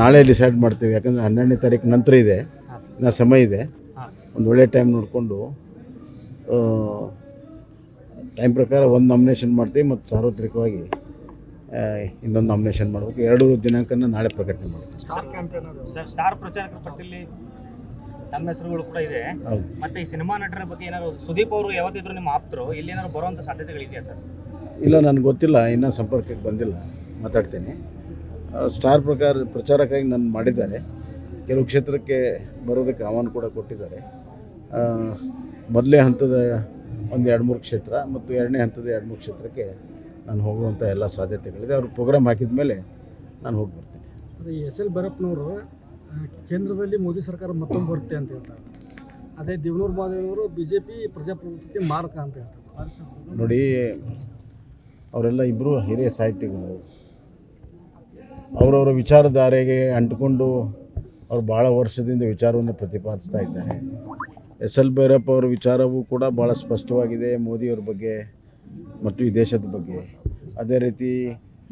ನಾಳೆ ಡಿಸೈಡ್ ಮಾಡ್ತೀವಿ. ಯಾಕಂದರೆ ಹನ್ನೆರಡನೇ ತಾರೀಕು ನಂತರ ಇದೆ. ಇನ್ನು ಸಮಯ ಇದೆ. ಒಂದು ಒಳ್ಳೆ ಟೈಮ್ ನೋಡಿಕೊಂಡು ಟೈಮ್ ಪ್ರಕಾರ ಒಂದು ನಾಮಿನೇಷನ್ ಮಾಡ್ತೀವಿ ಮತ್ತು ಸಾರ್ವತ್ರಿಕವಾಗಿ ಇನ್ನೊಂದು ನಾಮಿನೇಷನ್ ಮಾಡಬೇಕು. ಎರಡು ದಿನಾಂಕನ ನಾಳೆ ಪ್ರಕಟಣೆ ಮಾಡ್ತೀವಿ. ಸರ್ ಸ್ಟಾರ್ ಪ್ರಚಾರಕರ ಪಟ್ಟಿಯಲ್ಲಿ ತಮ್ಮ ಹೆಸರುಗಳು ಕೂಡ ಇದೆ. ಹೌದು. ಮತ್ತೆ ಈ ಸಿನಿಮಾ ನಟರ ಬಗ್ಗೆ ಏನಾದ್ರು ಸುದೀಪ್ ಅವರು ಯಾವತ್ತಿದ್ರು ನಿಮ್ಮ ಆಪ್ತರು ಇಲ್ಲಿ ಏನಾದ್ರು ಸಾಧ್ಯತೆಗಳು ಸಾಧ್ಯತೆಗಳಿದೆಯಾ ಸರ್? ಇಲ್ಲ ನನಗೆ ಗೊತ್ತಿಲ್ಲ. ಇನ್ನೂ ಸಂಪರ್ಕಕ್ಕೆ ಬಂದಿಲ್ಲ. ಮಾತಾಡ್ತೀನಿ. ಸ್ಟಾರ್ ಪ್ರಕಾರ ಪ್ರಚಾರಕ್ಕಾಗಿ ನಾನು ಮಾಡಿದ್ದಾರೆ. ಕೆಲವು ಕ್ಷೇತ್ರಕ್ಕೆ ಬರೋದಕ್ಕೆ ಆಹ್ವಾನ ಕೂಡ ಕೊಟ್ಟಿದ್ದಾರೆ. ಮೊದಲೇ ಹಂತದ ಒಂದು ಎರಡು ಮೂರು ಕ್ಷೇತ್ರ ಮತ್ತು ಎರಡನೇ ಹಂತದ ಎರಡು ಮೂರು ಕ್ಷೇತ್ರಕ್ಕೆ ನಾನು ಹೋಗುವಂಥ ಎಲ್ಲ ಸಾಧ್ಯತೆಗಳಿದೆ. ಅವರು ಪ್ರೋಗ್ರಾಮ್ ಹಾಕಿದ ಮೇಲೆ ನಾನು ಹೋಗಿ ಬರ್ತೀನಿ. ಸರ್ ಎಸ್ ಎಲ್ ಭೈರಪ್ಪನವರು ಕೇಂದ್ರದಲ್ಲಿ ಮೋದಿ ಸರ್ಕಾರ ಮತ್ತೊಂದು ಬರುತ್ತೆ ಅಂತ ಹೇಳ್ತಾರೆ. ಅದೇ ದೇವನೂರು ಮಾದೇವರು ಬಿ ಜೆ ಪಿ ಪ್ರಜಾಪ್ರಭುತ್ವಕ್ಕೆ ಮಾರಕ ಅಂತ ಹೇಳ್ತಾರೆ. ನೋಡಿ ಅವರೆಲ್ಲ ಇಬ್ಬರು ಹಿರಿಯ ಸಾಹಿತಿಗಳು ಅವರವರ ವಿಚಾರಧಾರೆಗೆ ಅಂಟಿಕೊಂಡು ಅವರು ಭಾಳ ವರ್ಷದಿಂದ ವಿಚಾರವನ್ನು ಪ್ರತಿಪಾದಿಸ್ತಾ ಇದ್ದಾರೆ. ಎಸ್ ಎಲ್ ಭೈರಪ್ಪ ಅವರ ವಿಚಾರವೂ ಕೂಡ ಭಾಳ ಸ್ಪಷ್ಟವಾಗಿದೆ ಮೋದಿಯವ್ರ ಬಗ್ಗೆ ಮತ್ತು ಈ ದೇಶದ ಬಗ್ಗೆ. ಅದೇ ರೀತಿ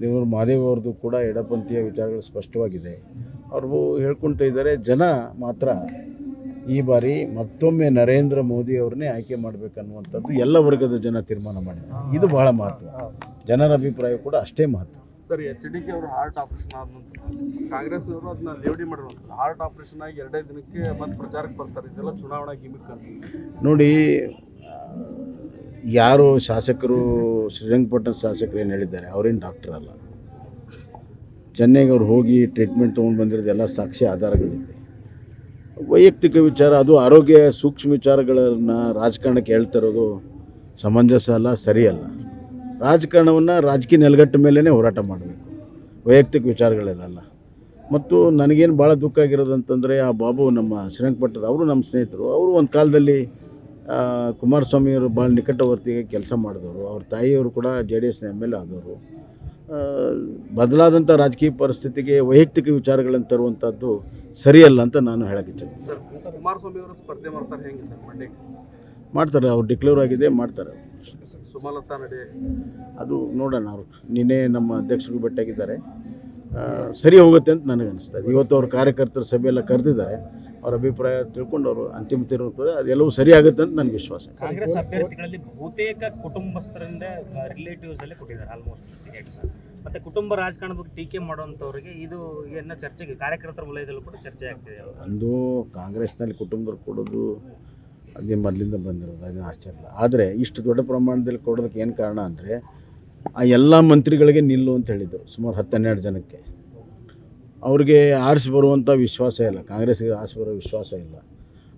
ದೇವರು ಮಹಾದೇವ್ ಅವ್ರದ್ದು ಕೂಡ ಎಡಪಂಥೀಯ ವಿಚಾರಗಳು ಸ್ಪಷ್ಟವಾಗಿದೆ. ಅವರು ಹೇಳ್ಕೊಳ್ತಾ ಇದ್ದಾರೆ, ಜನ ಮಾತ್ರ ಈ ಬಾರಿ ಮತ್ತೊಮ್ಮೆ ನರೇಂದ್ರ ಮೋದಿ ಅವ್ರನ್ನೇ ಆಯ್ಕೆ ಮಾಡಬೇಕನ್ನುವಂಥದ್ದು ಎಲ್ಲ ವರ್ಗದ ಜನ ತೀರ್ಮಾನ ಮಾಡಿದ್ದಾರೆ. ಇದು ಬಹಳ ಮಹತ್ವ. ಜನರ ಅಭಿಪ್ರಾಯ ಕೂಡ ಅಷ್ಟೇ ಮಹತ್ವ. ಸರ್, ಎಚ್ ಡಿ ಕೆ ಅವರು ಹಾರ್ಟ್ ಆಪರೇಷನ್ ಆದ ನಂತರ ಕಾಂಗ್ರೆಸ್ನವರು ಅದನ್ನ ಲೇವಡಿ ಮಾಡಿರುವಂಥದ್ದು ಹಾರ್ಟ್ ಆಪರೇಷನ್ ಆಗಿ ಎರಡೇ ದಿನಕ್ಕೆ ಮತ್ತೆ ಪ್ರಚಾರಕ್ಕೆ ಬರ್ತಾರೆ. ಇದೆಲ್ಲ ಚುನಾವಣಾ ಗಿಮಿಕ್ ಅಂತ ನೋಡಿ, ಯಾರು ಶಾಸಕರು, ಶ್ರೀರಂಗಪಟ್ಟಣ ಶಾಸಕರು ಏನು ಹೇಳಿದ್ದಾರೆ? ಅವರೇನು ಡಾಕ್ಟರ್ ಅಲ್ಲ. ಚೆನ್ನೈಗೆ ಅವ್ರು ಹೋಗಿ ಟ್ರೀಟ್ಮೆಂಟ್ ತೊಗೊಂಡು ಬಂದಿರೋದೆಲ್ಲ ಸಾಕ್ಷಿ ಆಧಾರಗಳಿದೆ. ವೈಯಕ್ತಿಕ ವಿಚಾರ, ಅದು ಆರೋಗ್ಯ ಸೂಕ್ಷ್ಮ ವಿಚಾರಗಳನ್ನು ರಾಜಕಾರಣಕ್ಕೆ ಹೇಳ್ತಿರೋದು ಸಮಂಜಸ ಅಲ್ಲ, ಸರಿಯಲ್ಲ. ರಾಜಕಾರಣವನ್ನು ರಾಜಕೀಯ ನೆಲಗಟ್ಟ ಮೇಲೇ ಹೋರಾಟ ಮಾಡಬೇಕು. ವೈಯಕ್ತಿಕ ವಿಚಾರಗಳಲ್ಲ ಮತ್ತು ನನಗೇನು ಭಾಳ ದುಃಖ ಆಗಿರೋದು ಅಂತಂದರೆ, ಆ ಬಾಬು ನಮ್ಮ ಶ್ರೀರಂಗಪಟ್ಟದ ಅವರು ನಮ್ಮ ಸ್ನೇಹಿತರು. ಅವರು ಒಂದು ಕಾಲದಲ್ಲಿ ಕುಮಾರಸ್ವಾಮಿಯವರು ಭಾಳ ನಿಕಟವರ್ತಿಗೆ ಕೆಲಸ ಮಾಡಿದವರು. ಅವ್ರ ತಾಯಿಯವರು ಕೂಡ ಜೆ ಡಿ ಎಸ್ನ ಎಂ ಎಲ್ ಆದವರು. ಬದಲಾದಂಥ ರಾಜಕೀಯ ಪರಿಸ್ಥಿತಿಗೆ ವೈಯಕ್ತಿಕ ವಿಚಾರಗಳನ್ನು ತರುವಂಥದ್ದು ಸರಿಯಲ್ಲ ಅಂತ ನಾನು ಹೇಳಕ್ಕೆ ಇಚ್ಛೆ ಮಾಡ್ತಾರೆ ಅವ್ರು ಡಿಕ್ಲೇರ್ ಆಗಿದೆ ಮಾಡ್ತಾರೆ. ಸುಮಲತಾ ನಡೆ. ಅದು ನೋಡೋಣ ಅವರು. ನಿನ್ನೆ ನಮ್ಮ ಅಧ್ಯಕ್ಷರು ಭೇಟಿಯಾಗಿದ್ದಾರೆ. ಸರಿ ಹೋಗುತ್ತೆ ಅಂತ ನನಗೆ ಅನಿಸ್ತಾ ಇದೆ. ಇವತ್ತು ಅವ್ರ ಕಾರ್ಯಕರ್ತರ ಸಭೆ ಎಲ್ಲ ಕರೆದಿದ್ದಾರೆ. ಅವ್ರ ಅಭಿಪ್ರಾಯ ತಿಳ್ಕೊಂಡು ಅವರು ಅಂತಿಮ ತೀರ್ಮಾನ ಅದೆಲ್ಲವೂ ಸರಿ ಆಗುತ್ತೆ ಅಂತ ನನಗೆ ವಿಶ್ವಾಸ ಇದೆ. ಕಾಂಗ್ರೆಸ್ ಅಭ್ಯರ್ಥಿಗಳಲ್ಲಿ ಬಹುತೇಕ ಕುಟುಂಬಸ್ಥರಿಂದ ರಿಲೇಟಿವ್ಸ್ ಅಲ್ಲಿ ಕೊಟ್ಟಿದ್ದಾರೆ ಆಲ್ಮೋಸ್ಟ್ ಮತ್ತೆ ಕುಟುಂಬ ರಾಜಕಾರಣ ಬಗ್ಗೆ ಟೀಕೆ ಮಾಡುವಂಥವ್ರಿಗೆ ಇದು ಏನ ಚರ್ಚೆಗೆ ಕಾರ್ಯಕರ್ತರ ವಲಯದಲ್ಲೂ ಕೂಡ ಚರ್ಚೆ ಆಗ್ತಿದೆ. ಅಂದು ಕಾಂಗ್ರೆಸ್ನಲ್ಲಿ ಕುಟುಂಬರು ಕೊಡೋದು ಅದೇ ಮೊದಲಿಂದ ಬಂದಿರೋದು ಅದೇನು ಆಶ್ಚರ್ಯ ಆದರೆ ಇಷ್ಟು ದೊಡ್ಡ ಪ್ರಮಾಣದಲ್ಲಿ ಕೊಡೋದಕ್ಕೆ ಏನು ಕಾರಣ ಅಂದರೆ, ಆ ಎಲ್ಲ ಮಂತ್ರಿಗಳಿಗೆ ನಿಲ್ಲು ಅಂತ ಹೇಳಿದರು, ಸುಮಾರು ಹತ್ತು ಹನ್ನೆರಡು ಜನಕ್ಕೆ. ಅವ್ರಿಗೆ ಆರಿಸಿ ಬರುವಂಥ ವಿಶ್ವಾಸ ಇಲ್ಲ ಕಾಂಗ್ರೆಸ್ಗೆ ಆರಿಸಿ ಬರೋ ವಿಶ್ವಾಸ ಇಲ್ಲ.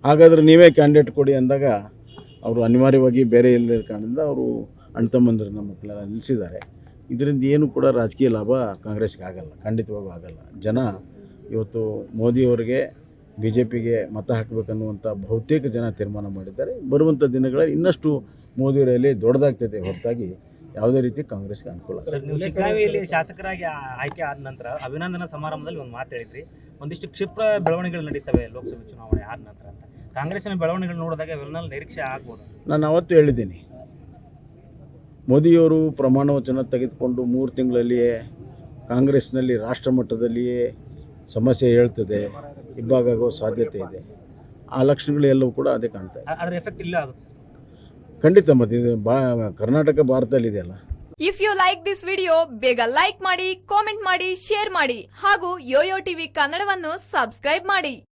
ಹಾಗಾದರೆ ನೀವೇ ಕ್ಯಾಂಡಿಡೇಟ್ ಕೊಡಿ ಅಂದಾಗ, ಅವರು ಅನಿವಾರ್ಯವಾಗಿ ಬೇರೆ ಇಲ್ಲದ ಕಾರಣದಿಂದ ಅವರು ಅಣ್ತಮ್ಮಂದಿರನ್ನ ಮಕ್ಕಳೆಲ್ಲ ನಿಲ್ಲಿಸಿದ್ದಾರೆ ಇದರಿಂದ ಏನು ಕೂಡ ರಾಜಕೀಯ ಲಾಭ ಕಾಂಗ್ರೆಸ್ಗೆ ಆಗಲ್ಲ, ಖಂಡಿತವಾಗೂ ಆಗಲ್ಲ. ಜನ ಇವತ್ತು ಮೋದಿಯವರಿಗೆ ಬಿ ಜೆ ಪಿಗೆ ಮತ ಹಾಕಬೇಕನ್ನುವಂಥ ಬಹುತೇಕ ಜನ ತೀರ್ಮಾನ ಮಾಡಿದ್ದಾರೆ. ಬರುವಂಥ ದಿನಗಳಲ್ಲಿ ಇನ್ನಷ್ಟು ಮೋದಿಯವರಲ್ಲಿ ದೊಡ್ಡದಾಗ್ತದೆ ಹೊರತಾಗಿ ಯಾವುದೇ ರೀತಿ ಕಾಂಗ್ರೆಸ್ಗೆ ಅನುಕೂಲ ಶಿಗ್ಗಾವಿಯಲ್ಲಿ ಶಾಸಕರಾಗಿ ಆಯ್ಕೆ ಆದ ನಂತರ ಅಭಿನಂದನಾ ಸಮಾರಂಭದಲ್ಲಿ ಒಂದು ಮಾತು ಹೇಳಿದ್ರಿ. ಒಂದಿಷ್ಟು ಕ್ಷಿಪ್ರ ಬೆಳವಣಿಗೆಗಳು ನಡೀತವೆ ಲೋಕಸಭೆ ಚುನಾವಣೆ ಆದ ನಂತರ ಅಂತ. ಕಾಂಗ್ರೆಸ್ಸಿನ ಬೆಳವಣಿಗೆಗಳು ನೋಡಿದಾಗ ಅವೆಲ್ಲ ನಿರೀಕ್ಷೆ ಆಗ್ಬೋದು. ನಾನು ಅವತ್ತು ಹೇಳಿದ್ದೀನಿ. ಮೋದಿಯವರು ಪ್ರಮಾಣ ವಚನ ತೆಗೆದುಕೊಂಡು ಮೂರು ತಿಂಗಳಲ್ಲಿಯೇ ಕಾಂಗ್ರೆಸ್ನಲ್ಲಿ ರಾಷ್ಟ್ರ ಮಟ್ಟದಲ್ಲಿಯೇ ಸಮಸ್ಯೆ ಹೇಳ್ತದೆ ಇಬ್ಬಾಗೋ ಸಾಧ್ಯತೆ ಇದೆ. ಆ ಲಕ್ಷಣಗಳು ಎಲ್ಲವೂ ಕೂಡ ಅದೇ ಕಾಣ್ತಾ ಇದೆ. ಅ- ಎಫೆಕ್ಟ್ ಇಲ್ಲ ಆಗುತ್ತೆ ಸರ್. ಖಂಡಿತ ಮತ್ತೆ ಇದು ಬಾ ಕರ್ನಾಟಕ ಭಾರತದಲ್ಲಿ ಇದೆಯಲ್ಲ. If you like this video ಬೇಗ ಲೈಕ್ ಮಾಡಿ ಕಾಮೆಂಟ್ ಮಾಡಿ ಶೇರ್ ಮಾಡಿ ಹಾಗೂ ಯೋಯೋ ಟಿವಿ ಕನ್ನಡವನ್ನು ಸಬ್ಸ್ಕ್ರೈಬ್ ಮಾಡಿ.